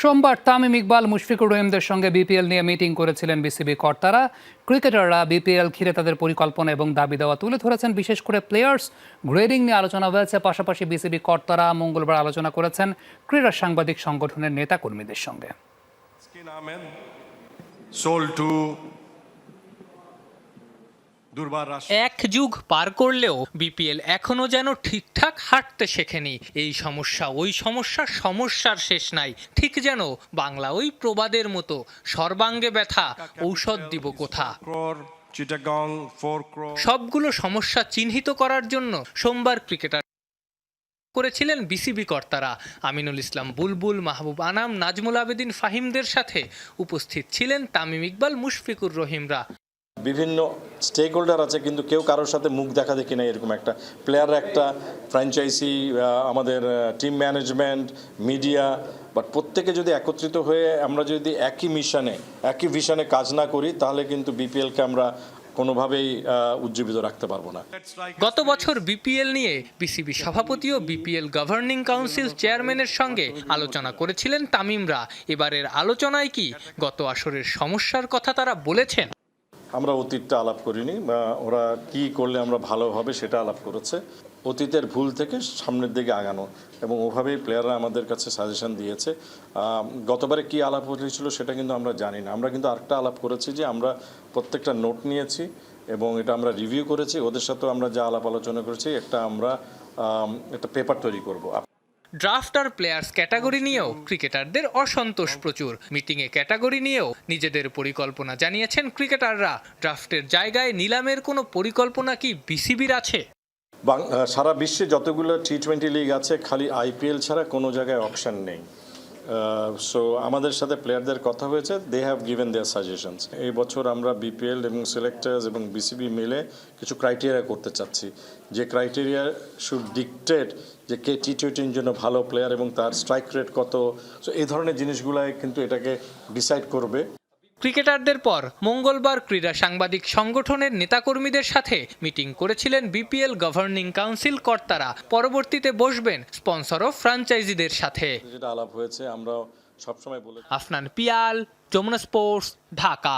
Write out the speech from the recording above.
সোমবার তামিম ইকবাল, মুশফিকুর রহিমদের সঙ্গে বিপিএল নিয়ে মিটিং করেছিলেন বিসিবি কর্তারা। ক্রিকেটাররা বিপিএল ঘিরে তাদের পরিকল্পনা এবং দাবি দেওয়া তুলে ধরেছেন। বিশেষ করে প্লেয়ার্স গ্রেডিং নিয়ে আলোচনা হয়েছে। পাশাপাশি বিসিবি কর্তারা মঙ্গলবার আলোচনা করেছেন ক্রীড়া সাংবাদিক সংগঠনের নেতাকর্মীদের সঙ্গে। এক যুগ পার করলেও বিপিএল এখনও যেন ঠিকঠাক হাঁটতে শেখেনি। এই সমস্যা ওই সমস্যা সমস্যার শেষ নাই। ঠিক যেন বাংলা ওই প্রবাদের মতো সর্বাঙ্গে ব্যথা ঔষধ দিব কোথা? Crore, Chittagong, 4 crore. সবগুলো সমস্যা চিহ্নিত করার জন্য সোমবার ক্রিকেটার করেছিলেন বিসিবি কর্তারা। আমিনুল ইসলাম বুলবুল মাহবুব আনাম নাজমুল আবেদিন ফাহিমদের সাথে উপস্থিত ছিলেন তামিম ইকবাল মুশফিকুর রহিমরা। বিভিন্ন স্টেক হোল্ডার আছে, কিন্তু কেউ কারোর সাথে মুখ দেখা দেখি না এরকম একটা। প্লেয়ার একটা ফ্র্যাঞ্চাইজি আমাদের টিম ম্যানেজমেন্ট মিডিয়া বাট প্রত্যেকে যদি একত্রিত হয়ে আমরা যদি একই মিশনে একই ভিশনে কাজ না করি, তাহলে কিন্তু বিপিএলকে আমরা কোনোভাবেই উজ্জীবিত রাখতে পারব না। গত বছর বিপিএল নিয়ে বিসিবি সভাপতি ও বিপিএল গভর্নিং কাউন্সিল চেয়ারম্যানের সঙ্গে আলোচনা করেছিলেন তামিমরা। এবারের আলোচনায় কি গত আসরের সমস্যার কথা তারা বলেছেন? আমরা অতীতটা আলাপ করিনি, বা ওরা কি করলে আমরা ভালো হবে সেটা আলাপ করেছে। অতীতের ভুল থেকে সামনের দিকে আগানো এবং ওভাবেই প্লেয়াররা আমাদের কাছে সাজেশন দিয়েছে। গতবারে কি আলাপ হয়েছিল সেটা কিন্তু আমরা জানি না। আমরা কিন্তু আরেকটা আলাপ করেছি যে আমরা প্রত্যেকটা নোট নিয়েছি এবং এটা আমরা রিভিউ করেছি। ওদের সাথেও আমরা যা আলাপ আলোচনা করেছি, একটা আমরা একটা পেপার তৈরি করব। ড্রাফট আর প্লেয়ার্স ক্যাটাগরি নিয়েও ক্রিকেটারদের অসন্তোষ প্রচুর। মিটিংয়ে ক্যাটাগরি নিয়েও নিজেদের পরিকল্পনা জানিয়েছেন ক্রিকেটাররা। ড্রাফটের জায়গায় নিলামের কোনো পরিকল্পনা কি বিসিবির আছে? সারা বিশ্বে যতগুলো টি টোয়েন্টি লিগ আছে, খালি আইপিএল ছাড়া কোনো জায়গায় অপশান নেই। সো আমাদের সাথে প্লেয়ারদের কথা হয়েছে। They have given their suggestions এই বছর আমরা বিপিএল এবং সিলেক্টার্স এবং বিসিবি মিলে কিছু ক্রাইটেরিয়া করতে চাচ্ছি। যে ক্রাইটেরিয়া শুড ডিকটেট যে কে টি টোয়েন্টির জন্য ভালো প্লেয়ার এবং তার স্ট্রাইক রেট কত। সো এই ধরনের জিনিসগুলাই কিন্তু এটাকে ডিসাইড করবে। ক্রিকেটারদের পর মঙ্গলবার ক্রীড়া সাংবাদিক সংগঠনের নেতাকর্মীদের সাথে মিটিং করেছিলেন বিপিএল গভর্নিং কাউন্সিল কর্তারা। পরবর্তীতে বসবেন স্পন্সর ও ফ্র্যাঞ্চাইজিদের সাথে। যেটা আলাপ হয়েছে আমরা সবসময় বলে আফনান পিয়াল যমুনা স্পোর্টস ঢাকা।